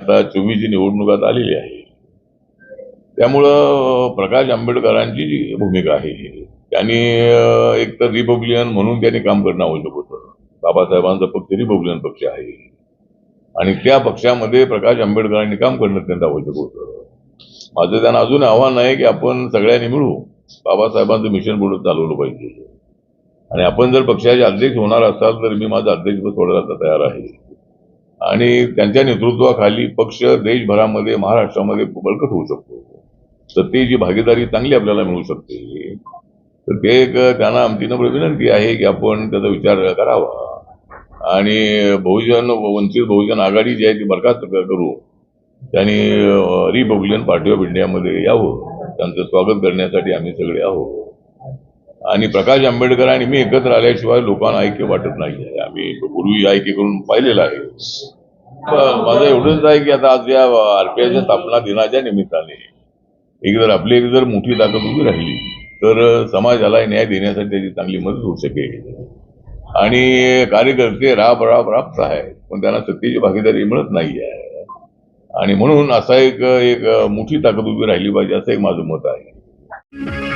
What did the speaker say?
आता चोवीसची निवडणूक आता आलेली आहे. त्यामुळं प्रकाश आंबेडकरांची जी भूमिका आहे. त्यांनी एक तर रिपब्लिकन म्हणून त्यांनी काम करणं आवश्यक होतं. बाबासाहेबांचा पक्ष रिपब्लिकन पक्ष आहे. आणि त्या पक्षामध्ये प्रकाश आंबेडकरांनी काम करणं अत्यंत आवश्यक होतं. माझं त्यांना अजून आव्हान आहे की आपण सगळ्यांनी मिळू बाबासाहेबांचं मिशन बोलून चालवलं पाहिजे. आणि आपण जर पक्षाचे अध्यक्ष होणार असाल तर मी माझं अध्यक्षपद सोडायला तयार आहे. आणि त्यांच्या नेतृत्वाखाली पक्ष देशभरामध्ये महाराष्ट्रामध्ये बळकट होऊ शकतो. सत्तेची भागीदारी चांगली आपल्याला मिळू शकते तर ते एक त्यांना आमची नम्र विनंती आहे की आपण त्याचा विचार करावा. आणि बहुजन वंचित बहुजन आघाडी जी आहे ती बरखास्त करू. त्यांनी रिपब्लिकन पार्टी ऑफ इंडियामध्ये यावं. त्यांचं स्वागत करण्यासाठी आम्ही सगळे आहोत. आणि प्रकाश आंबेडकर आणि मी एकत्र आल्याशिवाय लोकांना ऐक्य वाटत नाही आहे आम्ही पूर्वी ऐक्य करून पाहिलेलं आहे. ब- माझं एवढंच आहे की आता आज या आरपीआयच्या स्थापना दिनाच्या निमित्ताने एक जर आपली एक जर मोठी ताकद उभी राहिली तर समाजाला न्याय देण्यासाठी त्याची चांगली मदत होऊ शकेल. आणि कार्यकर्ते राब राब राबत आहेत पण त्यांना सत्तेची भागीदारी मिळत नाही आहे आणि म्हणून असा एक एक मोठी ताकद उभी राहिली पाहिजे असं एक माझं मत आहे.